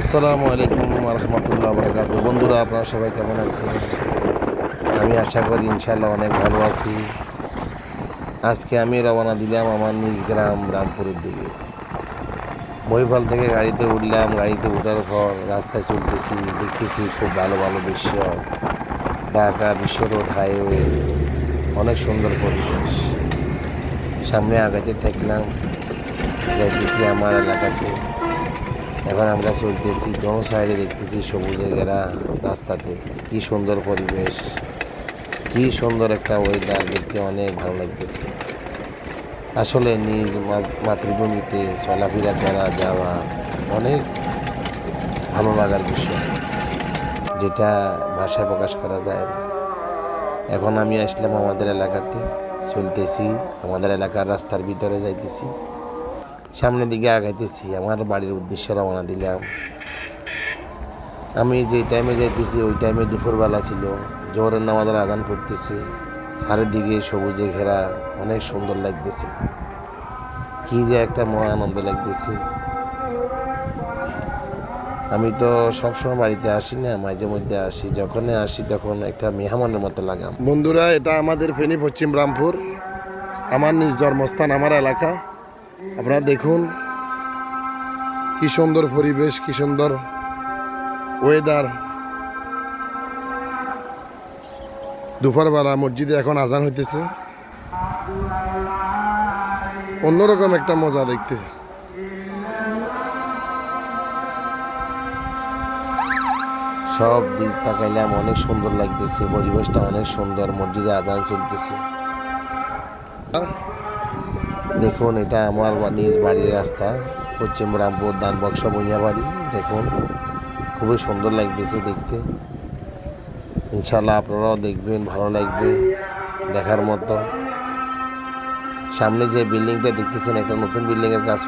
আসসালামু আলাইকুম রহমতুল্লাহ বরকাত বন্ধুরা, আপনারা সবাই কেমন আছেন? আমি আশা করি ইনশাল্লাহ অনেক ভালো আছি। আজকে আমি রওনা দিলাম আমার নিজ গ্রাম রামপুরের দিকে। বইফল থেকে গাড়িতে উঠলাম, গাড়িতে উঠার পর রাস্তায় চলতেছি, দেখতেছি খুব ভালো ভালো দৃশ্য। ঢাকা বিশ্ব রোড হাইওয়ে, অনেক সুন্দর পরিবেশ। সামনে আগাতে থাকলাম, যাইতেছি আমার এলাকাতে। এখন আমরা চলতেছি, দোনো সাইডে দেখতেছি সবুজে ঘেরা রাস্তাতে। কি সুন্দর পরিবেশ, কি সুন্দর একটা ওয়েদার দেখতে অনেক ভালো লাগতেছে। আসলে নিজ মাতৃভূমিতে চলাফেরা করা যাওয়া অনেক ভালো লাগার বিষয়, যেটা ভাষায় প্রকাশ করা যায় না। এখন আমি আসলাম আমাদের এলাকাতে, চলতেছি, আমাদের এলাকার রাস্তার ভিতরে যাইতেছি। সামনের দিকে আগাইতেছি, আমার বাড়ির উদ্দেশ্যে রওনা দিলাম। আমি যে টাইমে যাইতেছি, ওই টাইমে দুপুরবেলা ছিল, জোহরের নামাজের আদান পড়তেছে চারিদিকে সবুজে ঘেরা, অনেক সুন্দর লাগতেছে। কি যে একটা মহা আনন্দ লাগতেছে। আমি তো সবসময় বাড়িতে আসি না, মাঝে মধ্যে আসি। যখনই আসি তখন একটা মেহমানের মতো লাগাম বন্ধুরা, এটা আমাদের ফেনী পশ্চিম রামপুর। আমার নিজ জন্মস্থান, আমার এলাকা। আপনারা দেখুন কি সুন্দর পরিবেশ, কি সুন্দর ওয়েদার দুপুরবেলা মসজিদে এখন আজান হইতেছে। অন্যরকম একটা মজা দেখতেছে। সব দিক তাকাইলাম অনেক সুন্দর লাগতেছে, পরিবেশটা অনেক সুন্দর, মসজিদে আজান চলতেছে। দেখুন, এটা আমার নিজ বাড়ির রাস্তা, পশ্চিম রামপুর দানবক্স বাড়ি। দেখুন, খুবই সুন্দর লাগতেছে দেখতে। ইনশাল্লাহ আপনারাও দেখবেন, ভালো লাগবে দেখার মতো। সামনে যে বিল্ডিংটা দেখতেছেন, একটা নতুন বিল্ডিংয়ের কাজ